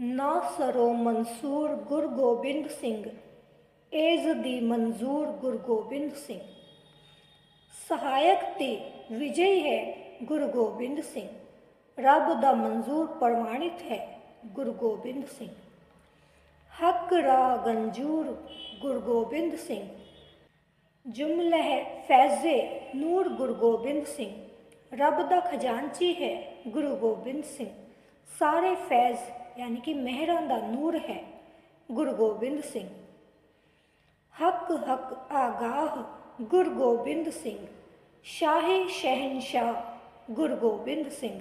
ਨਾ ਸਰੋ ਮਨਸੂਰ ਗੁਰ ਗੋਬਿੰਦ ਸਿੰਘ। ਏਜ਼ ਦੀ ਮਨਜ਼ੂਰ ਗੁਰ ਗੋਬਿੰਦ ਸਿੰਘ। ਸਹਾਇਕ ਤੇ ਵਿਜੇ ਹੈ ਗੁਰੂ ਗੋਬਿੰਦ ਸਿੰਘ। ਰੱਬ ਦਾ ਮਨਜ਼ੂਰ ਪ੍ਰਮਾਣਿਤ ਹੈ ਗੁਰੂ ਗੋਬਿੰਦ ਸਿੰਘ। ਹੱਕ ਰਾ ਗੰਜੂਰ, ਗੁਰੂ ਗੋਬਿੰਦ ਸਿੰਘ। ਜੁਮਲਹਿ ਫੈਜ਼ੇ, ਨੂਰ ਗੁਰੂ ਗੋਬਿੰਦ ਸਿੰਘ। ਰੱਬ ਦਾ ਖਜ਼ਾਨਚੀ ਹੈ ਗੁਰੂ ਗੋਬਿੰਦ ਸਿੰਘ। ਸਾਰੇ ਫੈਜ਼ ਯਾਨੀ ਕਿ ਮਹਿਰਾਂ ਦਾ ਨੂਰ ਹੈ, ਗੁਰੂ ਗੋਬਿੰਦ ਸਿੰਘ। ਹੱਕ ਹੱਕ, ਆਗਾਹ, ਗੁਰੂ ਗੋਬਿੰਦ ਸਿੰਘ। ਸ਼ਾਹੇ ਸ਼ਹਿਨਸ਼ਾਹ, ਗੁਰੂ ਗੋਬਿੰਦ ਸਿੰਘ।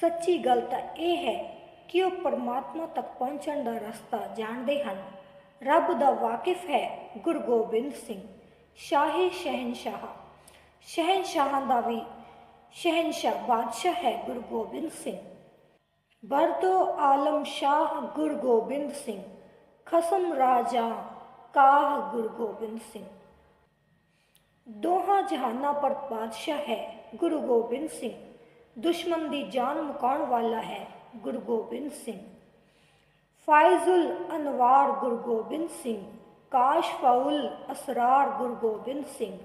ਸੱਚੀ ਗੱਲ ਤਾਂ ਇਹ ਹੈ ਕਿ ਉਹ ਪਰਮਾਤਮਾ ਤੱਕ ਪਹੁੰਚਣ ਦਾ ਰਸਤਾ ਜਾਣਦੇ ਹਨ। ਰੱਬ ਦਾ ਵਾਕਿਫ ਹੈ ਗੁਰੂ ਗੋਬਿੰਦ ਸਿੰਘ, ਸ਼ਾਹੇ ਸ਼ਹਿਨਸ਼ਾਹ। ਸ਼ਹਿਨਸ਼ਾਹਾਂ ਦਾ ਵੀ, ਸ਼ਹਿਨਸ਼ਾਹ ਬਾਦਸ਼ਾਹ ਹੈ ਗੁਰੂ ਗੋਬਿੰਦ ਸਿੰਘ। ਬਰਦੋ ਆਲਮ ਸ਼ਾਹ ਗੁਰੂ ਗੋਬਿੰਦ ਸਿੰਘ, ਖਸਮ ਰਾਜਾ ਕਾਹ ਗੁਰੂ ਗੋਬਿੰਦ ਸਿੰਘ। ਦੋਹਾਂ ਜਹਾਨਾਂ ਪਰ ਬਾਦਸ਼ਾਹ ਹੈ ਗੁਰੂ ਗੋਬਿੰਦ ਸਿੰਘ। ਦੁਸ਼ਮਣ ਦੀ ਜਾਨ ਮੁਕਾਉਣ ਵਾਲਾ ਹੈ ਗੁਰੂ ਗੋਬਿੰਦ ਸਿੰਘ। ਫਾਇਜ਼ੁਲ ਅਨਵਾਰ ਗੁਰੂ ਗੋਬਿੰਦ ਸਿੰਘ ਕਾਸ਼ਫਉਲ ਅਸਰਾਰ ਗੁਰੂ ਗੋਬਿੰਦ ਸਿੰਘ।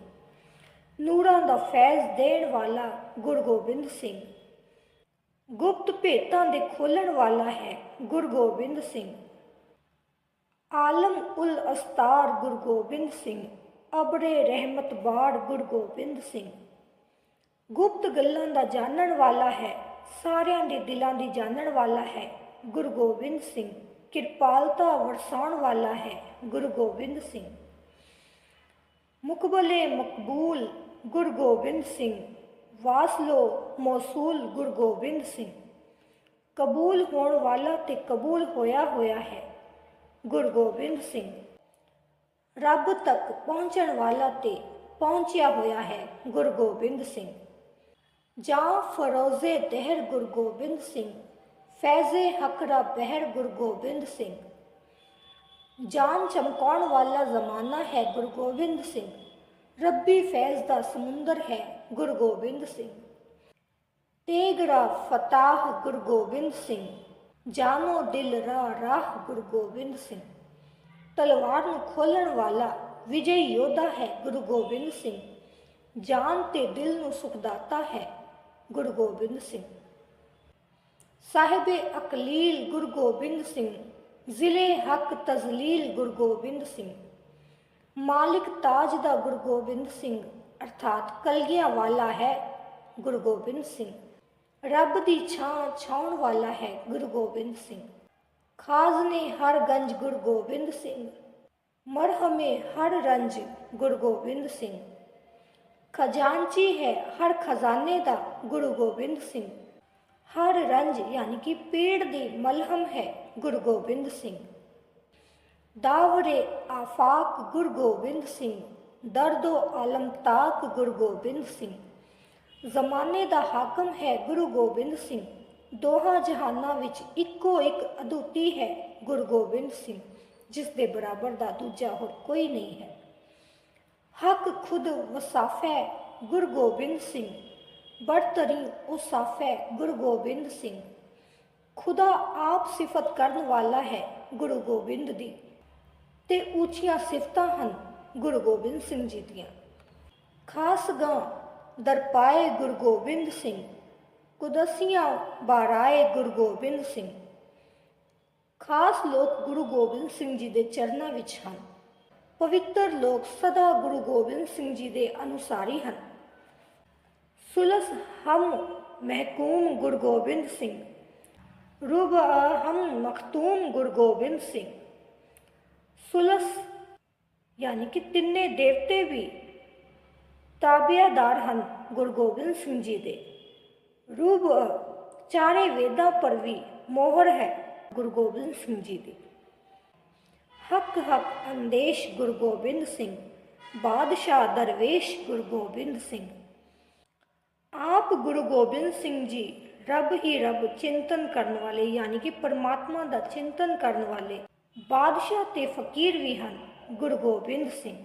ਨੂਰਾਂ ਦਾ ਫੈਜ਼ ਦੇਣ ਵਾਲਾ ਗੁਰੂ ਗੋਬਿੰਦ ਸਿੰਘ। ਗੁਪਤ ਭੇਤਾਂ ਦੇ ਖੋਲਣ ਵਾਲਾ ਹੈ ਗੁਰੂ ਗੋਬਿੰਦ ਸਿੰਘ। ਆਲਮ ਉਲ ਅਸਤਾਰ ਗੁਰੂ ਗੋਬਿੰਦ ਸਿੰਘ ਅਬਰੇ ਰਹਿਮਤ ਬਾੜ ਗੁਰੂ ਗੋਬਿੰਦ ਸਿੰਘ। ਗੁਪਤ ਗੱਲਾਂ ਦਾ ਜਾਣਨ ਵਾਲਾ ਹੈ, ਸਾਰਿਆਂ ਦੇ ਦਿਲਾਂ ਦੀ ਜਾਣਨ ਵਾਲਾ ਹੈ ਗੁਰੂ ਗੋਬਿੰਦ ਸਿੰਘ। ਕਿਰਪਾਲਤਾ ਵਰਸਾਉਣ ਵਾਲਾ ਹੈ ਗੁਰੂ ਗੋਬਿੰਦ ਸਿੰਘ। ਮੁਕਬਲੇ ਮਕਬੂਲ ਗੁਰੂ ਗੋਬਿੰਦ ਸਿੰਘ ਵਾਸਲੋ ਮੌਸੂਲ ਗੁਰੂ ਗੋਬਿੰਦ ਸਿੰਘ ਕਬੂਲ ਹੋਣ ਵਾਲਾ ਤੇ ਕਬੂਲ ਹੋਇਆ ਹੋਇਆ ਹੈ ਗੁਰੂ ਗੋਬਿੰਦ ਸਿੰਘ ਰੱਬ ਤੱਕ ਪਹੁੰਚਣ ਵਾਲਾ ਤੇ ਪਹੁੰਚਿਆ ਹੋਇਆ ਹੈ ਗੁਰੂ ਗੋਬਿੰਦ ਸਿੰਘ ਜਾਂ ਫਰੋਜ਼ੇ ਦਹਿਰ ਗੁਰੂ ਗੋਬਿੰਦ ਸਿੰਘ ਫੈਜ਼ੇ ਹਕਰਾ ਬਹਿਰ ਗੁਰੂ ਗੋਬਿੰਦ ਸਿੰਘ ਜਾਨ ਚਮਕਾਉਣ ਵਾਲਾ ਜ਼ਮਾਨਾ ਹੈ ਗੁਰੂ ਗੋਬਿੰਦ ਸਿੰਘ ਰੱਬੀ ਫੈਜ਼ ਦਾ ਸਮੁੰਦਰ ਹੈ ਗੁਰੂ ਗੋਬਿੰਦ ਸਿੰਘ। ਤੇਗੜਾ ਫਤਾਹ ਗੁਰੂ ਗੋਬਿੰਦ ਸਿੰਘ। ਜਾਨੋ ਦਿਲ ਰਾਹ ਰਾਹ ਗੁਰੂ ਗੋਬਿੰਦ ਸਿੰਘ। ਤਲਵਾਰ ਨੂੰ ਖੋਲਣ ਵਾਲਾ ਵਿਜੇ ਯੋਧਾ ਹੈ ਗੁਰੂ ਗੋਬਿੰਦ ਸਿੰਘ। ਜਾਨ ਤੇ ਦਿਲ ਨੂੰ ਸੁਖਦਾਤਾ ਹੈ ਗੁਰੂ ਗੋਬਿੰਦ ਸਿੰਘ। ਸਾਹਿਬੇ ਅਕਲੀਲ ਗੁਰੂ ਗੋਬਿੰਦ ਸਿੰਘ। ਜ਼ਿਲ੍ਹੇ ਹੱਕ ਤਜ਼ਲੀਲ ਗੁਰੂ ਗੋਬਿੰਦ ਸਿੰਘ। ਮਾਲਿਕ ਤਾਜ ਦਾ ਗੁਰੂ ਗੋਬਿੰਦ ਸਿੰਘ ਅਰਥਾਤ ਕਲਗੀਆਂ ਵਾਲਾ ਹੈ ਗੁਰੂ ਗੋਬਿੰਦ ਸਿੰਘ ਰੱਬ ਦੀ ਛਾਂ ਛਾਉਣ ਵਾਲਾ ਹੈ ਗੁਰੂ ਗੋਬਿੰਦ ਸਿੰਘ ਖਾਜ਼ਨੇ ਹਰ ਗੰਜ ਗੁਰੂ ਗੋਬਿੰਦ ਸਿੰਘ ਮਰਹਮੇ ਹਰ ਰੰਜ ਗੁਰੂ ਗੋਬਿੰਦ ਸਿੰਘ ਖਜ਼ਾਨਚੀ ਹੈ ਹਰ ਖਜ਼ਾਨੇ ਦਾ ਗੁਰੂ ਗੋਬਿੰਦ ਸਿੰਘ ਹਰ ਰੰਜ ਯਾਨੀ ਕਿ ਪੀੜ ਦੀ ਮਲਹਮ ਹੈ ਗੁਰੂ ਗੋਬਿੰਦ ਸਿੰਘ ਦਾਵਰੇ ਆਫਾਕ ਗੁਰੂ ਗੋਬਿੰਦ ਸਿੰਘ ਦਰਦੋ ਆਲਮ ਤਾਕ ਗੁਰੂ ਗੋਬਿੰਦ ਸਿੰਘ। ਜ਼ਮਾਨੇ ਦਾ ਹਾਕਮ ਹੈ ਗੁਰੂ ਗੋਬਿੰਦ ਸਿੰਘ। ਦੋਹਾਂ ਜਹਾਨਾਂ ਵਿੱਚ ਇੱਕੋ ਇੱਕ ਅਦੁੱਤੀ ਹੈ ਗੁਰੂ ਗੋਬਿੰਦ ਸਿੰਘ, ਜਿਸ ਦੇ ਬਰਾਬਰ ਦਾ ਦੂਜਾ ਹੋਰ ਕੋਈ ਨਹੀਂ ਹੈ। ਹੱਕ ਖੁਦ ਵਸਾਫੈ ਗੁਰੂ ਗੋਬਿੰਦ ਸਿੰਘ। ਬਰਤਰੀ ਉਸਾਫੈ ਗੁਰੂ ਗੋਬਿੰਦ ਸਿੰਘ। ਖੁਦਾ ਆਪ ਸਿਫਤ ਕਰਨ ਵਾਲਾ ਹੈ ਗੁਰੂ ਗੋਬਿੰਦ ਦੀ। ਤੇ ਉੱਚੀਆਂ ਸਿਫਤਾਂ ਹਨ ਗੁਰੂ ਗੋਬਿੰਦ ਸਿੰਘ ਜੀ ਦੀਆਂ। ਖਾਸ ਗਾਂ ਦਰਪਾਏ ਗੁਰੂ ਗੋਬਿੰਦ ਸਿੰਘ, ਕੁਦਸੀਆਂ ਬਾਰਾਏ ਗੁਰੂ ਗੋਬਿੰਦ ਸਿੰਘ। ਖਾਸ ਲੋਕ ਗੁਰੂ ਗੋਬਿੰਦ ਸਿੰਘ ਜੀ ਦੇ ਚਰਨਾਂ ਵਿੱਚ ਹਨ। ਪਵਿੱਤਰ ਲੋਕ ਸਦਾ ਗੁਰੂ ਗੋਬਿੰਦ ਸਿੰਘ ਜੀ ਦੇ ਅਨੁਸਾਰੀ ਹਨ। ਸੁਲਸ ਹਮ ਮਹਿਕੂਮ ਗੁਰੂ ਗੋਬਿੰਦ ਸਿੰਘ, ਰੂਬ ਹਮ ਮਖਤੂਮ ਗੁਰੂ ਗੋਬਿੰਦ ਸਿੰਘ। ਸੁਲਸ, ਯਾਨੀ ਕਿ ਤਿੰਨੇ ਦੇਵਤੇ ਵੀ ਤਾਬਿਆਦਾਰ ਹਨ ਗੁਰੂ ਗੋਬਿੰਦ ਸਿੰਘ ਜੀ ਦੇ। ਰੂਬ ਚਾਰੇ ਵੇਦਾਂ ਪਰ ਵੀ ਮੋਹਰ ਹੈ ਗੁਰੂ ਗੋਬਿੰਦ ਸਿੰਘ ਜੀ ਦੀ। ਹੱਕ ਹੱਕ ਅੰਦੇਸ਼ ਗੁਰੂ ਗੋਬਿੰਦ ਸਿੰਘ, ਬਾਦਸ਼ਾਹ ਦਰਵੇਸ਼ ਗੁਰੂ ਗੋਬਿੰਦ ਸਿੰਘ। ਆਪ ਗੁਰੂ ਗੋਬਿੰਦ ਸਿੰਘ ਜੀ ਰੱਬ ਹੀ ਰੱਬ ਚਿੰਤਨ ਕਰਨ ਵਾਲੇ, ਯਾਨੀ ਕਿ ਪਰਮਾਤਮਾ ਦਾ ਚਿੰਤਨ ਕਰਨ ਵਾਲੇ ਬਾਦਸ਼ਾਹ ਤੇ ਫਕੀਰ ਵੀ ਹਨ ਗੁਰੂ ਗੋਬਿੰਦ ਸਿੰਘ।